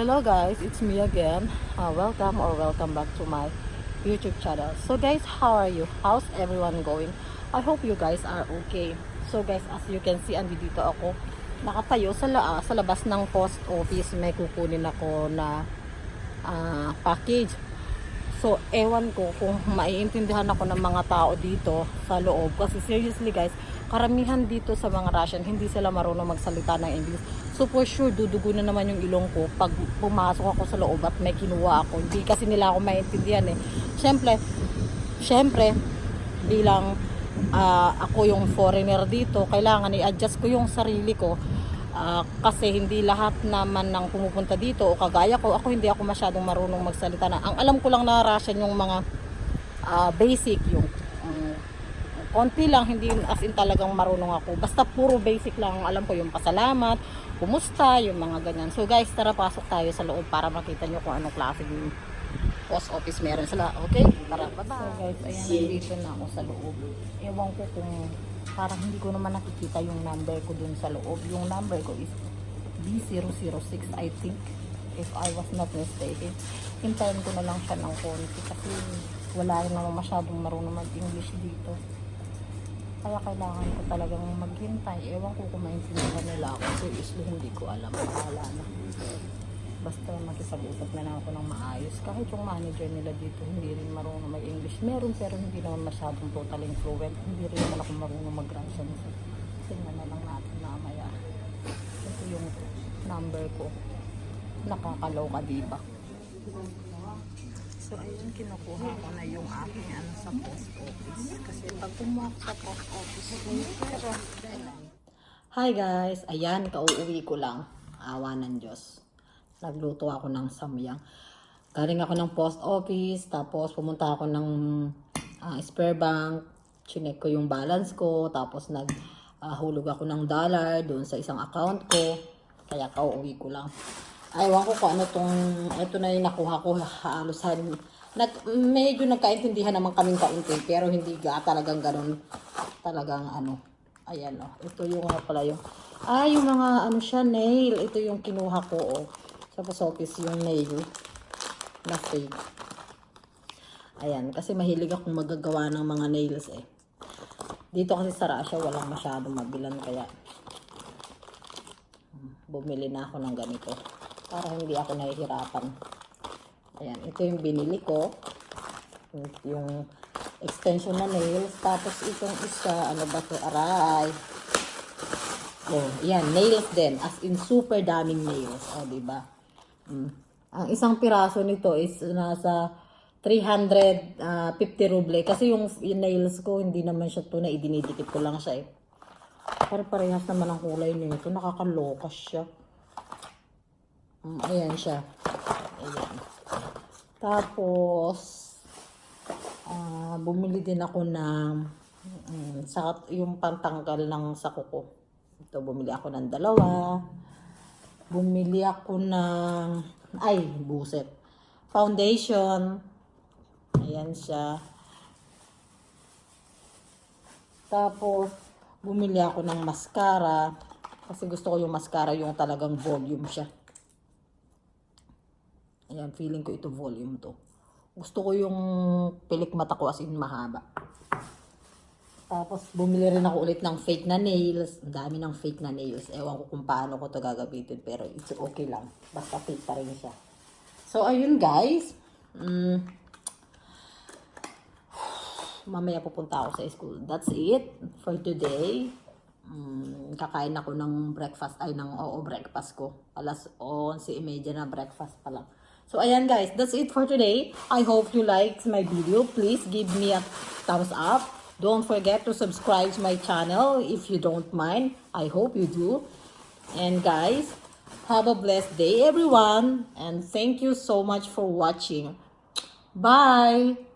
Hello guys, it's me again. Uh, welcome or welcome back to my YouTube channel. So guys, how are you? How's everyone going? I hope you guys are okay. So guys, as you can see, andi dito ako. Nakatayo sa, la sa labas ng post office. May kukunin ako na ah, package. So, ewan ko kung maiintindihan ako ng mga tao dito sa loob. Kasi seriously guys, karamihan dito sa mga Russian, hindi sila marunong magsalita ng English. So for sure, dudugo na naman yung ilong ko pag pumasok ako sa loob at may kinuha ako. Hindi kasi nila ako maintindihan eh. Siyempre, siyempre, bilang ah, ako yung foreigner dito, kailangan i-adjust ko yung sarili ko. Ah, kasi hindi lahat naman ng pumupunta dito o kagaya ko, ako hindi ako masyadong marunong magsalita na. Ang alam ko lang na Russian yung mga ah, basic, yung konti lang, hindi as in talagang marunong ako. Basta puro basic lang ang alam ko, yung pasalamat, kumusta, yung mga ganyan. So guys, tara pasok tayo sa loob para makita nyo kung anong klase yung post office meron sila. Okay? Tara, bye-bye. So guys, ayan, nandito na ako sa loob. Ewan ko kung parang hindi ko naman nakikita yung number ko dun sa loob. Yung number ko is B006, I think. If I was not mistaken. Hintayin ko na lang siya ng konti kasi wala rin naman masyadong marunong mag-English dito. Kaya kailangan ko talagang maghintay. Ewan ko kung maintindihan nila ako. Seriously, hindi ko alam. Bahala na. Basta makisag-usap na lang ako ng maayos. Kahit yung manager nila dito, hindi rin marunong mag-English. Meron pero hindi naman masyadong totally fluent. Hindi rin naman ako marunong mag-Russian. So, tingnan na lang natin mamaya. Ito yung number ko. Nakakalaw ka, diba? So, ayun, kinukuha ko na yung aking ano sa post office. Kasi pag kumuha sa post office, pero, Hi guys! Ayan, kauuwi ko lang. Awa ng Diyos. Nagluto ako ng samyang. Galing ako ng post office, tapos pumunta ako ng ah, spare bank. Chinek ko yung balance ko, tapos nag hulog ako ng dollar doon sa isang account ko. Kaya kauuwi ko lang. Aywan ko kung ano tong, ito na yung nakuha ko halos han- nag, medyo nagkaintindihan naman kaming kaunti, pero hindi ga talagang ganun, talagang ano, ayan o, ito yung nga pala yung, ah, yung mga ano siya, nail, ito yung kinuha ko o, sa post office yung nail, na fake. Ayan, kasi mahilig akong magagawa ng mga nails eh. Dito kasi sa Russia, walang masyadong mabilan, kaya bumili na ako ng ganito para hindi ako nahihirapan. Ayan, ito yung binili ko. Yung, yung extension na nails. Tapos itong isa, ano ba to Aray. Oh, yan, nails din. As in, super daming nails. O, oh, diba? Mm. Ang isang piraso nito is nasa 350 ruble. Kasi yung, yung nails ko, hindi naman siya to na idinidikit ko lang siya eh. Para parehas naman ang kulay nito. Nakakalokas siya. Mm, ayan siya. Ayan. Tapos, ah bumili din ako ng mm, sa, yung pantanggal ng sako ko. Ito, bumili ako ng dalawa. Bumili ako ng, ay, buset. Foundation. Ayan siya. Tapos, bumili ako ng mascara. Kasi gusto ko yung mascara yung talagang volume siya. Ayan, feeling ko ito volume to. Gusto ko yung pilik mata ko as in mahaba. Tapos, bumili rin ako ulit ng fake na nails. Ang dami ng fake na nails. Ewan ko kung paano ko to gagamitin. Pero it's okay lang. Basta fake pa rin siya. So, ayun guys. Mm, mamaya pupunta ako sa school. That's it for today. Mm, kakain ako ng breakfast. Ay, ng oo, breakfast ko. Alas 11.30 na breakfast pa lang. So, ayan guys. That's it for today. I hope you liked my video. Please give me a thumbs up. Don't forget to subscribe to my channel if you don't mind. I hope you do. And guys, have a blessed day everyone. And thank you so much for watching. Bye!